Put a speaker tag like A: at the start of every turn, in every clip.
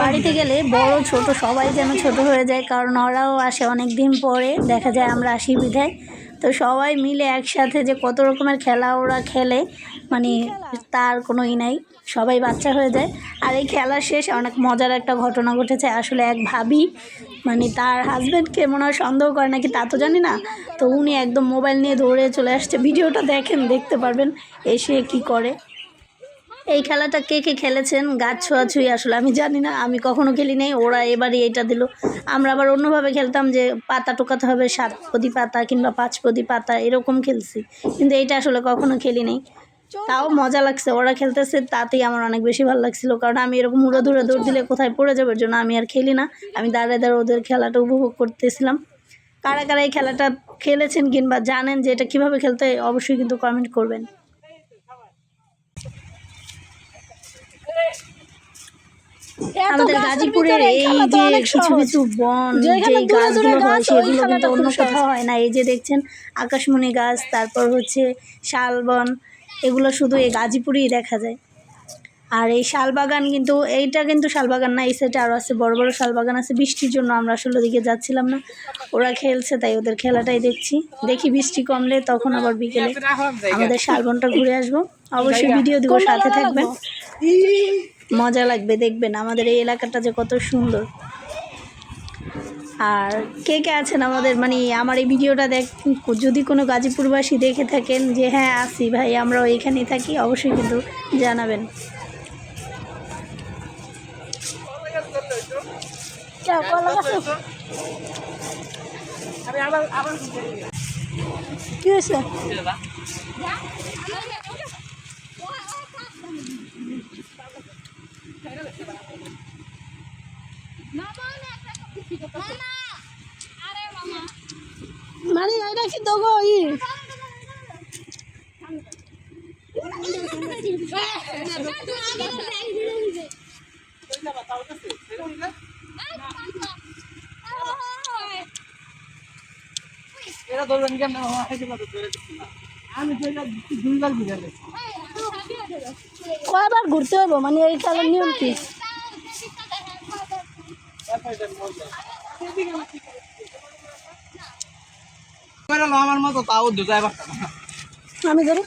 A: বাড়িতে গেলে বড়, ছোট সবাই যেন ছোট হয়ে যায়, কারণ ওরাও আসে অনেক দিন পরে। দেখা যায় আমরা আসি বিধায় তো সবাই মিলে একসাথে যে কত রকমের খেলা ওরা খেলে মানে তার কোনো ই নাই, সবাই বাচ্চা হয়ে যায়। আর এই খেলা শেষ, অনেক মজার একটা ঘটনা ঘটেছে। আসলে এক ভাবি মানে তার হাজব্যান্ডকে মনে হয় সন্দেহ করে নাকি, তা তো জানি না। তো উনি একদম মোবাইল নিয়ে দৌড়ে চলে আসছে। ভিডিওটা দেখেন, দেখতে পারবেন, এসে কি করে। এই খেলাটা কে কে খেলেছেন? গাছ ছোঁয়াছুঁই আসলে আমি জানি না, আমি কখনো খেলি নাই, ওরা এবারই এইটা দিল। আমরা আবার অন্যভাবে খেলতাম যে পাতা টোকাতে হবে, সাত পদি পাতা কিংবা পাঁচ পদি পাতা, এরকম খেলছি। কিন্তু এইটা আসলে কখনো খেলি নাই। তাও মজা লাগছে, ওরা খেলতেছে, তাতেই আমার অনেক বেশি ভালো লাগছিল। কারণ আমি এরকম উড়ে দূরে দৌড় দিলে কোথায় পড়ে যাবে জন্য আমি আর খেলি না। আমি দাঁড়িয়ে দাঁড়িয়ে ওদের খেলাটা উপভোগ করতেছিলাম। কারা কারা এই খেলাটা খেলেছেন কিংবা জানেন যে এটা কীভাবে খেলতে অবশ্যই কিন্তু কমেন্ট করবেন। আমাদের গাজীপুরের এই যে কিছু কিছু বন যে গাছগুলো হয় সেগুলো কিন্তু অন্য কোথাও হয় না। এই যে দেখছেন আকাশমণি গাছ তারপর হচ্ছে শাল বন এগুলো শুধু এই গাজীপুরেই দেখা যায়। আর এই শালবাগান কিন্তু এইটা কিন্তু শালবাগান না এই সাইডে আরও আছে বড় বড় শালবাগান আছে। বৃষ্টির জন্য আমরা আসলে ওদিকে যাচ্ছিলাম না। ওরা খেলছে তাই ওদের খেলাটাই দেখছি। দেখি বৃষ্টি কমলে তখন আবার বিকেলে আমাদের শালবনটা ঘুরে আসব। অবশ্যই ভিডিও দিব সাথে থাকবেন। মজা লাগবে দেখবেন আমাদের এই এলাকাটা যে কত সুন্দর। আর কে কে আছেন আমাদের? মানে আমার এই ভিডিওটা দেখ যদি কোনো গাজীপুরবাসী দেখে থাকেন যে হ্যাঁ আসি ভাই আমরাও এখানেই থাকি অবশ্যই কিন্তু জানাবেন। কি হয়েছে? মানে এটা কি দেবো ই।
B: এরা ধরবেন কেন? আমি তো এটা দুই লাখ বিঘালে
A: কয়বার ঘুরতে হব মানে এই খেলার নিয়ম কি?
B: আমার মতো তাও দুটাই
A: আমি ধরি।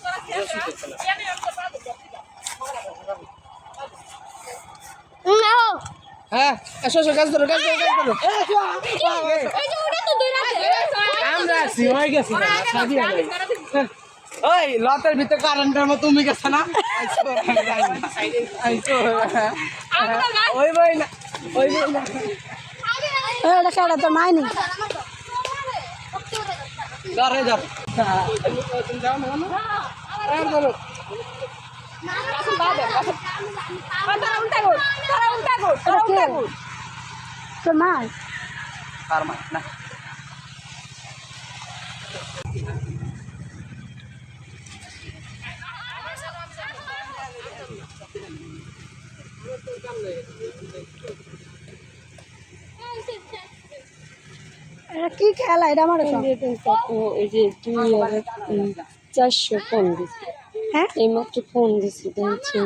B: হ্যাঁ এসো এসো গাছ ধরো গাছ ধরো গাছ ধরো আমরা আছি হয়ে গেছি। সাজি ওই লতের ভিতরে কারেন্টের মতো তুমি গেছে না? ওই বই না ওই বই না
A: তো মাইনি।
B: যাও? আর মা না।
A: কি খেলা? এটা আমার
C: এই যে দুই হাজার চারশো ফোন দিচ্ছি
A: হ্যাঁ?
C: এই মাত্র ফোন দিচ্ছি দেখছি